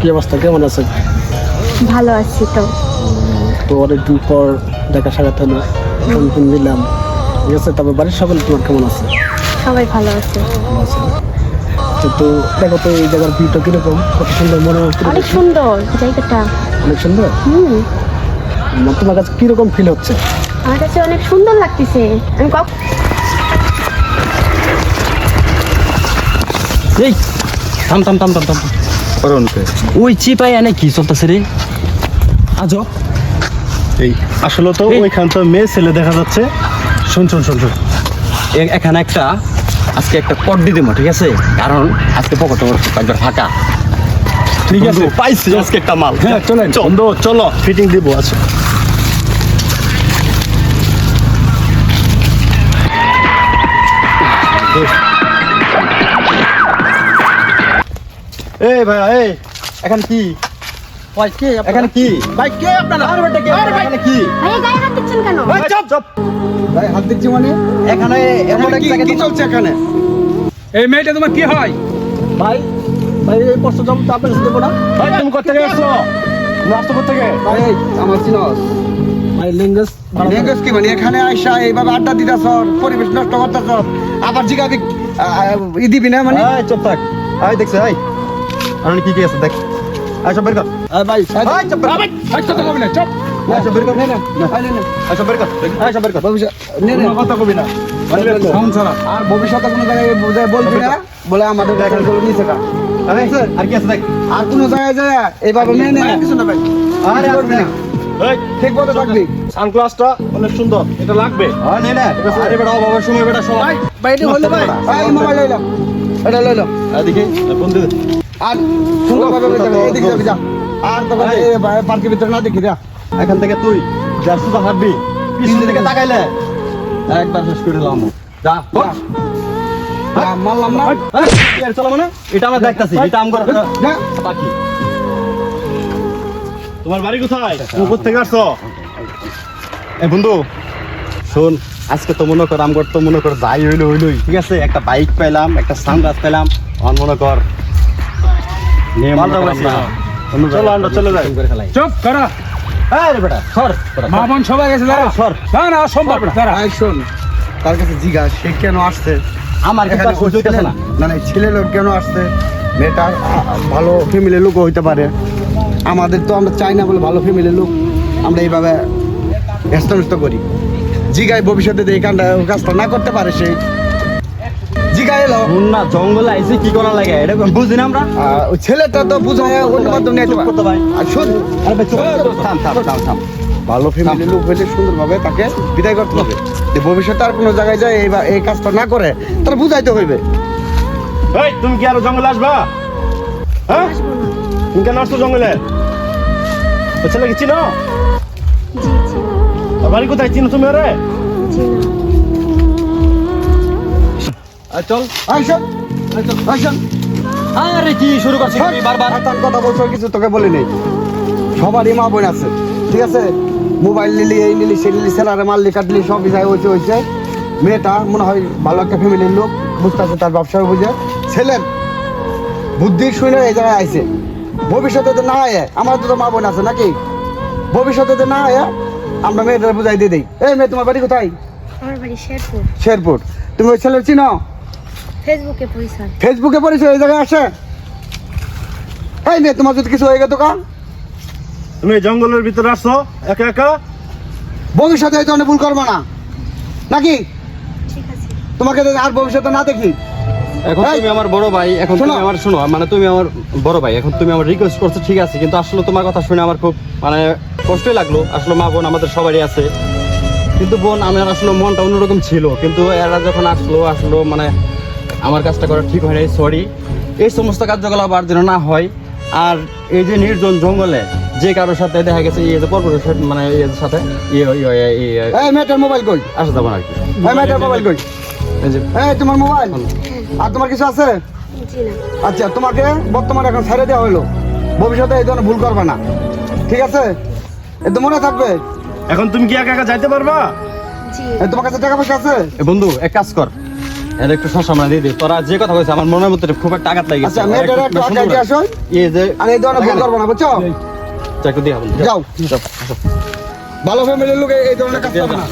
কি অবস্থা? কেমন আছে ভালো আছি তো। তো অনেকদিন পর দেখা সাক্ষাৎ হলো ফোন ফোন দিলাম। ঠিক আছে তবে বাড়ির সকলে তোমার কেমন আছে? সবাই ভালো আছে। তো দেখো তো এই জায়গার ভিউটা কীরকম? কত সুন্দর মনে হচ্ছে অনেক সুন্দর জায়গাটা। অনেক সুন্দর? হুম। তোমার কাছে কীরকম ফিল হচ্ছে? আমার কাছে অনেক সুন্দর লাগতেছে। আমি কক এই থাম থাম থাম থাম থাম। করণকে ওই চিপাই এনে কি চলতেছে রে? আজব। এই আসলে তো। ওইখান তো মেয়ে ছেলে দেখা যাচ্ছে। শুন শুন শুন শুন। এখানে একটা আজকে একটা পট দিয়ে দেবো ঠিক আছে? কারণ আজকে পকেট একবার ফাঁকা। ঠিক আছে। পাইছি। আজকে একটা মাল। হ্যাঁ, চলেন। বন্ধু চলো। ফিটিং দিব আছে এই ভাই এই এখানে কি? ভাই কে এখানে কি? ভাই কে আপনারা? আর বেটা কে? এখানে কি? ভাইয়া গায়ে হাত দিচ্ছেন কেন? এই, চুপ! চুপ! ভাই হাত দিচ্ছি মানে? এখানে এমন এক জায়গায় কি চলছে এখানে? এই মেয়েটা তোমার কি হয়? ভাই ভাই এই প্রশ্ন জবাব তো আপনার দেবো না? ভাই তুমি কোথা থেকে আসছো? তুমি আসছো কোথা থেকে ভাই আমার চিনস। ভাই লিঙ্গস লেঙ্গস কি মানে? এখানে আইসা এইভাবে আড্ডা দিতেছ পরিবেশ নষ্ট করতেছ আবার জিগাবি ই দিবি না মানে? চুপ থাক। দেখছ আর কি কি আছে দেখ। সব বের কর। ভাই কর। এই কথা কবি না চুপ। সব বের কর। এই সব বের কর। সব বের কর। ভবিষ্যৎ নে নে। কথা কবি না। তো? আর ভবিষ্যতে কোনো জায়গায় বুঝায় বলবি না বলে আমাদের কোনো নিচে না। এই, আর কি আছে দেখ। আর কোনো জায়গায় যায় এইভাবে নে নে। কিছু না ভাই। আরে আর না? ঠিক মতো থাকবি। সানগ্লাসটা অনেক সুন্দর এটা লাগবে। হ্যাঁ নে না। আরে বেটা অভাবের সময় বেটা ভাই ভাই এটা হলো ভাই। এই মোবাইল লইলাম। এটা লইলাম। এদিকে বন্ধু। আর সুন্দরভাবে এদিকে যাবি? যা। আর তোকে পার্কের ভিতরে না দেখি যা। এখান থেকে তুই যার শুধু হাঁটবি। পিছন দিকে তাকাইলে একবার শেষ করে দিলাম যা যা। যা, মারলাম না? চলো মানে? এটা আমরা দেখতাছি এটা আমগর যা। বাকি তোমার বাড়ি কোথায়? কোথা থেকে আসছো? এ বন্ধু শোন আজকে তো মনে কর আমগর তো মনে কর যাই হইল হইলোই। ঠিক আছে? একটা বাইক পেলাম একটা সানগ্লাস পেলাম অন মনে কর চলো আমরা চলে যাই। চুপ করা এই বেটা সর মা বোন সবাই গেছে দাঁড়া। সর। না না সম্ভব না দাঁড়া। শোন তার কাছে জিজ্ঞাসা সে কেন আসছে? আমার হইতেছে না না। না ছেলে লোক কেন আসছে? মেয়েটা ভালো ফ্যামিলির লোকও হইতে পারে। আমাদের তো আমরা চাই না বলে ভালো ফ্যামিলির লোক। আমরা এইভাবে ব্যস্তনষ্ট করি। জিগায় ভবিষ্যতে এই কাজটা কাজটা না করতে পারে সে। জিগা এলো। শুন না জঙ্গলে আইসি কি করা লাগে? এটা বুঝি না আমরা? আহ, ওই ছেলেটা তো বুঝায় অন্য মাধ্যমে নিয়ে করতে ভাই। আর শোন। আরে ভাই চুপ থাম থাম থাম থাম। ভালো ফ্যামিলির লোক হইলে সুন্দরভাবে তাকে বিদায় করতে হবে। যে ভবিষ্যতে আর কোনো জায়গায় যায় এই এই কাজটা না করে তারা বুঝাইতে হইবে। এই তুমি কি আরও জঙ্গলে আসবা? হ্যাঁ? তুমি কেন আসছো জঙ্গলে? ছেলে কি চিনো? বাড়ি কোথায়? চিনো তুমি আরে চল। আইসন আইসন আরে কি শুরু করছিস তুমি বারবার? তার কথা বলছো কিছু তোকে বলি নেই। সবারই মা বোন আছে ঠিক আছে? মোবাইল নিলি এই নিলি সেই নিলি স্যালারে মারলি কাটলি সব বিষয় হয়েছে হয়েছে মেয়েটা মনে হয় ভালো একটা ফ্যামিলির লোক বুঝতে আছে তার ব্যবসা বুঝে ছেলের বুদ্ধি শুনে এই জায়গায় আইছে। ভবিষ্যতে তো না হয় আমার তো মা বোন আছে নাকি? ভবিষ্যতে তো না হয় আমরা মেয়েটার বুঝাই দিয়ে দিই। এই মেয়ে তোমার বাড়ি কোথায়? শেরপুর। শেরপুর। তুমি ওই ছেলের চিনো? ফেসবুকে পরিচয়। ফেসবুকে পরিচয় এই জায়গায় আসে? এই মেয়ে তোমার যদি কিছু হয়ে গেত কা? তুমি জঙ্গলের ভিতরে আসছো একা একা? ভবিষ্যতে এই ধরনের ভুল করব না। নাকি? ঠিক আছে। তোমাকে আর ভবিষ্যতে না দেখি? এখন তুমি আমার বড় ভাই এখন তুমি শোনো। আমার শোনো মানে তুমি আমার বড় ভাই এখন তুমি আমার রিকোয়েস্ট করছ ঠিক আছে কিন্তু আসলে তোমার কথা শুনে আমার খুব মানে কষ্টই লাগল। আসলে মা বোন আমাদের সবারই আছে। কিন্তু বোন আমার আসলে মনটা অন্যরকম ছিল কিন্তু এরা যখন আসলো আসলো মানে আমার কাজটা করা ঠিক হয় নাই সরি এই সমস্ত কার্যকলাপ আর যেন না হয় আর এই যে নির্জন জঙ্গলে যে কারোর সাথে দেখা গেছে এই যে সাথে মানে এর সাথে ইয়ে ইয়ে ইয়ে ইয়ে এই মেয়েটার মোবাইল কই? আসা যাব না আর কি। এই মেয়েটার মোবাইল কই? এই তোমার মোবাইল আর তোমার কিছু আছে? আচ্ছা তোমাকে বর্তমানে এখন ছেড়ে দেওয়া হলো। ভবিষ্যতে এই ধরনের ভুল করবে না। ঠিক আছে? এ তো মনে থাকবে। এখন তুমি কি একা একা যাইতে পারবা? তোমার কাছে টাকা পয়সা আছে? বন্ধু এক কাজ কর। এর একটু সম্মান দিয়ে দিই তোরা যে কথা কইছিস আমার মনের মধ্যে খুব একটা আঘাত লাগে আচ্ছা মেয়েটার একটু আগে দিয়ে আসো এই যে আর এই ধরনের ভুল করব না বুঝছ? একটু দিয়ে হবে যাও। ভালো ফ্যামিলির লোক এই ধরনের কাজ করবে না।